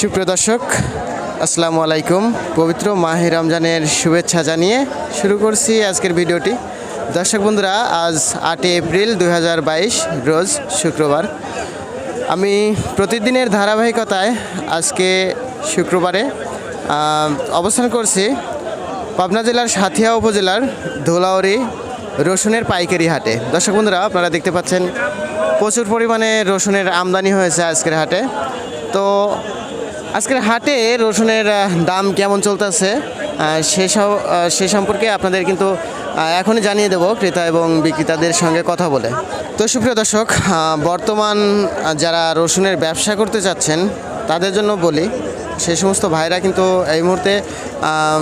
সুপ্রিয় দর্শক, আসসালামু আলাইকুম। পবিত্র মাহে রমজানের শুভেচ্ছা জানিয়ে শুরু করছি আজকের ভিডিওটি। দর্শক বন্ধুরা, আজ আটই এপ্রিল দু হাজার বাইশ, রোজ শুক্রবার। আমি প্রতিদিনের ধারাবাহিকতায় আজকে শুক্রবারে অবস্থান করছি পাবনা জেলার সাথিয়া উপজেলার ধোলাউড়ি রসুনের পাইকারি হাটে। দর্শক বন্ধুরা, আপনারা দেখতে পাচ্ছেন প্রচুর পরিমাণে রসুনের আমদানি হয়েছে আজকের হাটে। তো আজকের হাটে রসুনের দাম কেমন চলতেছে? আহ, সে সব- সে সম্পর্কে আপনাদের কিন্তু এখনই জানিয়ে দেবো ক্রেতা এবং বিক্রেতাদের সঙ্গে কথা বলে। তো সুপ্রিয় দর্শক বর্তমান যারা রসুনের ব্যবসা করতে চাচ্ছেন তাদের জন্য বলি সে সমস্ত ভাইরা কিন্তু এই মুহূর্তে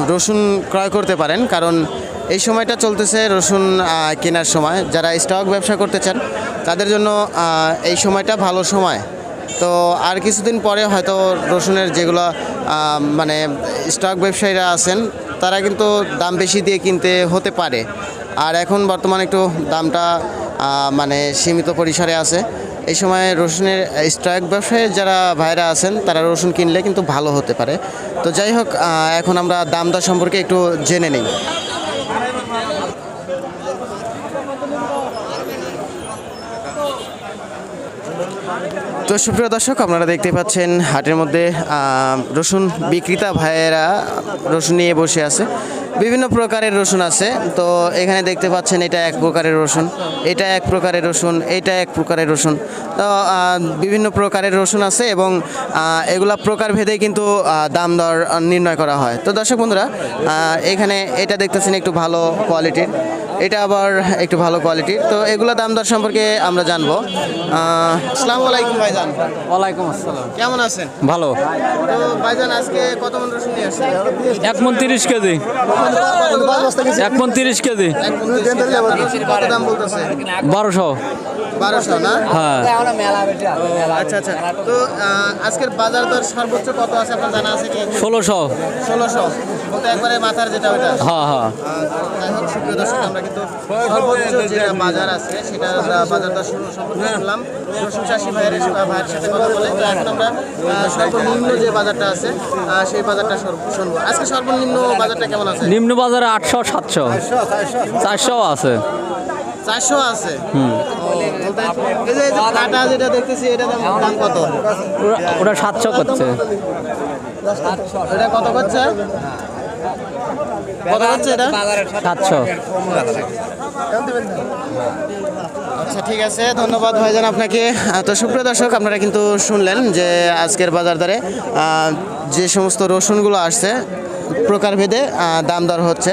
রসুন ক্রয় করতে পারেন। কারণ এই সময়টা চলতেছে রসুন কেনার সময়। যারা স্টক ব্যবসা করতে চান তাদের জন্য এই সময়টা ভালো সময়। তো আর কিছুদিন পরে হয়তো রসুনের যেগুলো মানে স্টক ব্যবসায়ীরা আছেন, তারা কিন্তু দাম বেশি দিয়ে কিনতে হতে পারে। আর এখন বর্তমানে একটু দামটা মানে সীমিত পরিসরে আছে। এই সময় রসুনের স্টক ব্যবসায়ী যারা ভাইরা আছেন, তারা রসুন কিনলে কিন্তু ভালো হতে পারে। তো যাই হোক এখন আমরা দাম দর সম্পর্কে একটু জেনে নিই। তো সুপ্রিয় দর্শক, আপনারা দেখতে পাচ্ছেন হাটের মধ্যে রসুন বিক্রেতা ভাইয়েরা রসুন নিয়ে বসে আছে। বিভিন্ন প্রকারের রসুন আছে। তো এখানে দেখতে পাচ্ছেন এটা এক প্রকারের রসুন এটা এক প্রকারের রসুন এটা এক প্রকারের রসুন। তো বিভিন্ন প্রকারের রসুন আছে এবং এগুলা প্রকারভেদে কিন্তু দাম দর নির্ণয় করা হয়। তো দর্শক বন্ধুরা এখানে এটা দেখতেছেন একটু ভালো কোয়ালিটির এটা আবার একটু ভালো কোয়ালিটির। তো এগুলো দাম দর সম্পর্কে আমরা জানব। আসসালামু আলাইকুম ভাইজান। ওয়ালাইকুম আসসালাম। কেমন আছেন? ভালো। তো ভাইজান আজকে কত মন রসুন নিয়ে আসছেন? এক মন তিরিশ কেজি। এক তিরিশ কেজি। বারোশো। বারোশো না? হ্যাঁ। আচ্ছা আচ্ছা। তো আজকের বাজার দর সর্বোচ্চ কত আছে আপনার জানা আছে কি? ষোলোশো। ষোলোশো। বলতে একবারে মাথার যেটা ওটা হ্যাঁ হ্যাঁ। সুপ্রিয় দর্শক, আমরা কিন্তু সর্বোচ্চ যেটা বাজার আছে সেটা বাজার দর সম্পর্কে শুনলাম রসুন চাষি ভাইয়ের ভাইয়ের সাথে কথা বলে তো এখন আমরা সর্বনিম্ন যে বাজারটা আছে সেই বাজারটা শুনব। আজকে সর্বনিম্ন বাজারটা কেমন আছে? নিম্ন বাজারে আটশো সাতশো? চারশো আছে। চারশো আছে। কাটা যেটা দেখতেছি এটা দাম কত? ওটা সাতশো করছে। এটা কত করছে? কত হচ্ছে এটা? সাতশো। আচ্ছা ঠিক আছে, ধন্যবাদ ভাইজান আপনাকে। তো সুপ্রিয় দর্শক, আপনারা কিন্তু শুনলেন যে আজকের বাজার দরে যে সমস্ত রসুনগুলো আসছে, প্রকারভেদে দাম দর হচ্ছে।